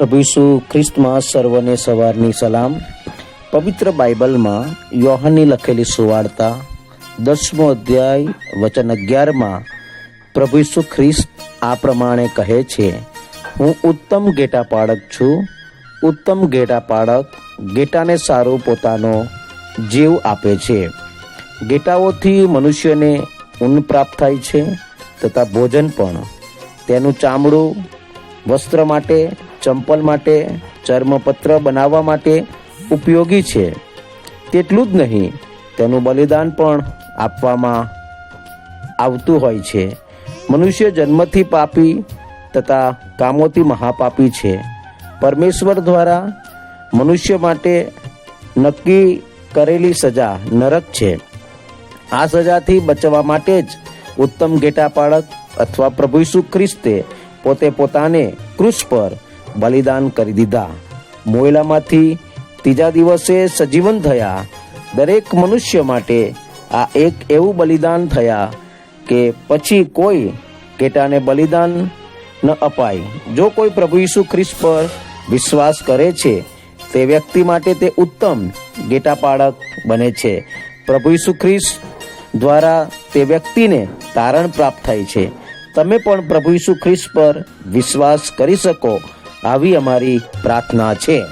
પ્રભુ ઈસુ ખ્રિસ્તમાં સર્વને સવારની સલામ. પવિત્ર બાઇબલમાં યોહાનની લખેલી સુવાર્તા, દસમો અધ્યાય, વચન અગિયારમાં પ્રભુ ઈસુ ખ્રિસ્ત આ પ્રમાણે કહે છે, હું ઉત્તમ ગેટા પાડક છું, ઉત્તમ ગેટા પાડક ગેટાને સારું પોતાનો જીવ આપે છે. ગેટાઓથી મનુષ્યને ઊન પ્રાપ્ત થાય છે તથા ભોજન પણ. તેનું ચામડું વસ્ત્ર માટે ચંપલ માટે, ચર્મપત્ર બનાવવા માટે ઉપયોગી છે. તેટલું જ નહીં, તેનું બલિદાન પણ આપવામાં આવતું હોય છે. મનુષ્ય જન્મથી પાપી તથા કામોથી મહાપાપી છે. પરમેશ્વર દ્વારા મનુષ્ય માટે નક્કી કરેલી સજા નરક છે. આ સજાથી બચવા માટે જ ઉત્તમ ગેટા પાળક અથવા પ્રભુ ઈસુ ખ્રિસ્તે પોતે પોતાને ક્રુસ પર બલિદાન કરી દીધા. મોયલામાંથી ત્રીજા દિવસે સજીવન થયા દરેક મનુષ્ય માટે આ એક એવું બલિદાન થયા કે પછી કોઈ ગેટાને બલિદાન ન અપાય. જો કોઈ પ્રભુ ઈસુ ખ્રિસ્ત પર વિશ્વાસ કરે છે, તે વ્યક્તિ માટે તે ઉત્તમ ગેટા પાળક બને છે. પ્રભુ ઈસુ ખ્રિસ્ત દ્વારા તે વ્યક્તિને તારણ પ્રાપ્ત થાય છે. તમે પણ પ્રભુ ઈસુ ખ્રિસ્ત પર વિશ્વાસ કરી શકો. આવી અમારી પ્રાર્થના છે.